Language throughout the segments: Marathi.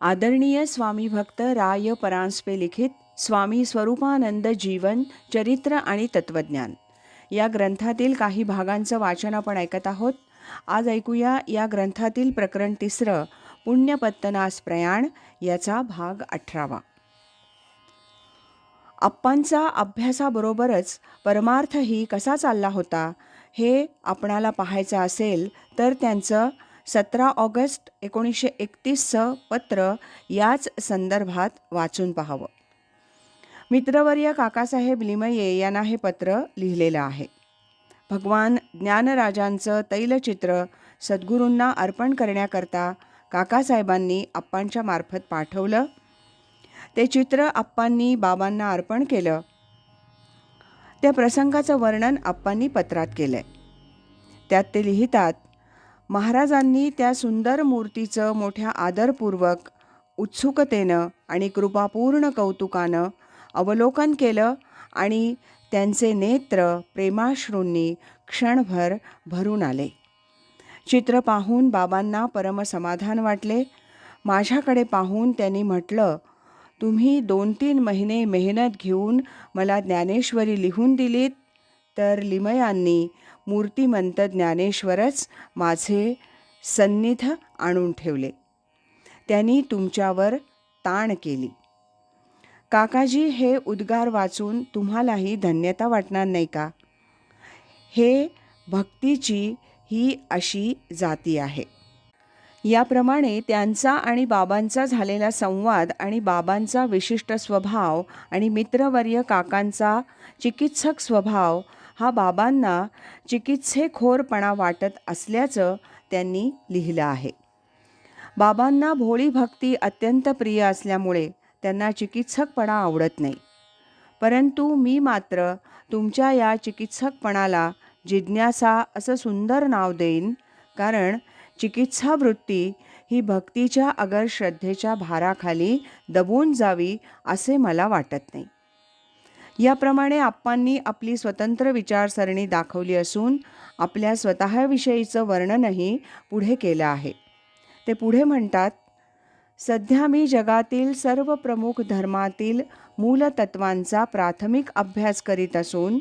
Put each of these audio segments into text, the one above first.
आदरणीय स्वामी भक्त राय परांजपे लिखित स्वामी स्वरूपानंद जीवन चरित्र आणि तत्वज्ञान. या ग्रंथातील काही भागांचं वाचन आपण ऐकत आहोत. आज ऐकूया या ग्रंथातील प्रकरण तिसरं पुण्यपत्तनास प्रयाण याचा भाग अठरावा. अप्पांचा अभ्यासाबरोबरच परमार्थही कसा चालला होता हे आपणाला पाहायचं असेल तर त्यांचं सतरा ऑगस्ट एकोणीसशे एकतीसचं पत्र याच संदर्भात वाचून पाहावं. मित्रवर्य काकासाहेब लिमये यांना हे पत्र लिहिलेलं आहे. भगवान ज्ञानराजांचं तैलचित्र सद्गुरूंना अर्पण करण्याकरता काकासाहेबांनी आप्पांच्या मार्फत पाठवलं. ते चित्र आप्पांनी बाबांना अर्पण केलं. त्या प्रसंगाचं वर्णन आप्पांनी पत्रात केलं आहे त्यात ते लिहितात महाराजांनी त्या सुंदर मूर्तीचं मोठ्या आदरपूर्वक उत्सुकतेनं आणि कृपापूर्ण कौतुकानं अवलोकन केलं आणि त्यांचे नेत्र प्रेमाश्रूंनी क्षणभर भरून आले. चित्र पाहून बाबांना परमसमाधान वाटले. माझ्याकडे पाहून त्यांनी म्हटलं तुम्ही दोन तीन महिने मेहनत घेऊन मला ज्ञानेश्वरी लिहून दिलीत? तर लिमयांनी मूर्तिमंत ज्ञानेश्वरच माझे सन्निध आणून ठेवले. त्यांनी तुमच्यावर ताण केली. काकाजी हे उद्गार वाचून तुम्हालाही धन्यता वाटणार नाही का? हे भक्तीची ही अशी जाती आहे. याप्रमाणे त्यांचा आणि बाबांचा झालेला संवाद आणि बाबांचा विशिष्ट स्वभाव आणि मित्रवर्य काकांचा चिकित्सक स्वभाव हा बाबांना चिकित्सेखोरपणा वाटत असल्याचं त्यांनी लिहिलं आहे. बाबांना भोळी भक्ती अत्यंत प्रिय असल्यामुळे त्यांना चिकित्सकपणा आवडत नाही. परंतु मी मात्र तुमच्या या चिकित्सकपणाला जिज्ञासा असं सुंदर नाव देईन कारण चिकित्सा वृत्ती ही भक्तीच्या अगर श्रद्धेच्या भाराखाली दबून जावी असे मला वाटत नाही. याप्रमाणे आप्पांनी आपली स्वतंत्र विचारसरणी दाखवली असून आपल्या स्वतःविषयीचं वर्णनही पुढे केलं आहे. ते पुढे म्हणतात सध्या मी जगातील सर्व प्रमुख धर्मातील मूलतत्वांचा प्राथमिक अभ्यास करीत असून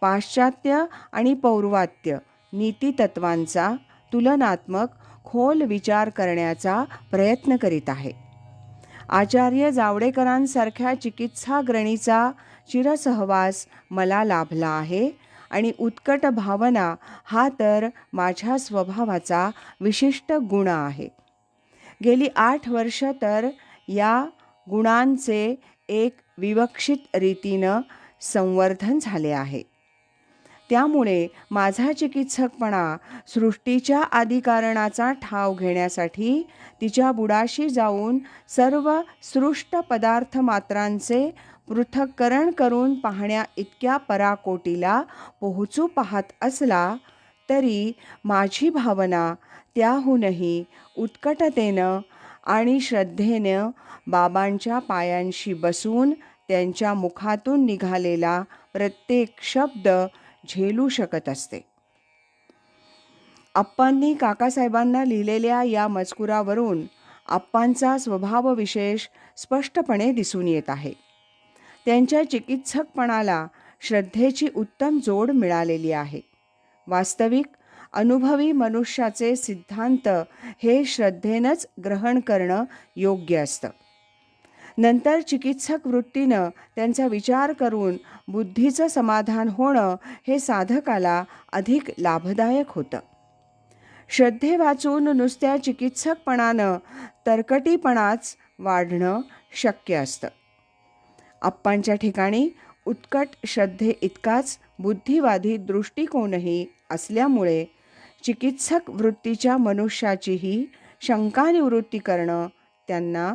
पाश्चात्य आणि पौर्वात्य नीतीतत्वांचा तुलनात्मक खोल विचार करण्याचा प्रयत्न करीत आहे. आचार्य जावडेकरांसारख्या चिकित्साग्रणीचा चिरसहवास मला लाभला आहे आणि उत्कट भावना हा तर माझ्या स्वभावाचा विशिष्ट गुण आहे. गेली आठ वर्ष तर या गुणांचे एक विवक्षित रीतीनं संवर्धन झाले आहे. त्यामुळे माझा चिकित्सकपणा सृष्टीच्या आदिकारणाचा ठाव घेण्यासाठी तिच्या बुडाशी जाऊन सर्व सृष्ट पदार्थ मात्रांचे पृथक्करण करून पाहण्या इतक्या पराकोटीला पोहोचू पाहत असला तरी माझी भावना त्याहूनही उत्कटतेनं आणि श्रद्धेनं बाबांच्या पायांशी बसून त्यांच्या मुखातून निघालेला प्रत्येक शब्द झेलू शकत असते. आप्पांनी काकासाहेबांना लिहिलेल्या या मजकुरावरून आप्पांचा स्वभाव विशेष स्पष्टपणे दिसून येत आहे. त्यांच्या चिकित्सकपणाला श्रद्धेची उत्तम जोड मिळालेली आहे. वास्तविक अनुभवी मनुष्याचे सिद्धांत हे श्रद्धेनंच ग्रहण करणं योग्य असतं. नंतर चिकित्सक वृत्तीनं त्यांचा विचार करून बुद्धीचं समाधान होणं हे साधकाला अधिक लाभदायक होतं. श्रद्धे वाचून नुसत्या चिकित्सकपणानं तरकटीपणाच वाढणं शक्य असतं. आप्पांच्या ठिकाणी उत्कट श्रद्धे इतकाच बुद्धिवादी दृष्टिकोनही असल्यामुळे चिकित्सक वृत्तीच्या मनुष्याचीही शंकानिवृत्ती करणं त्यांना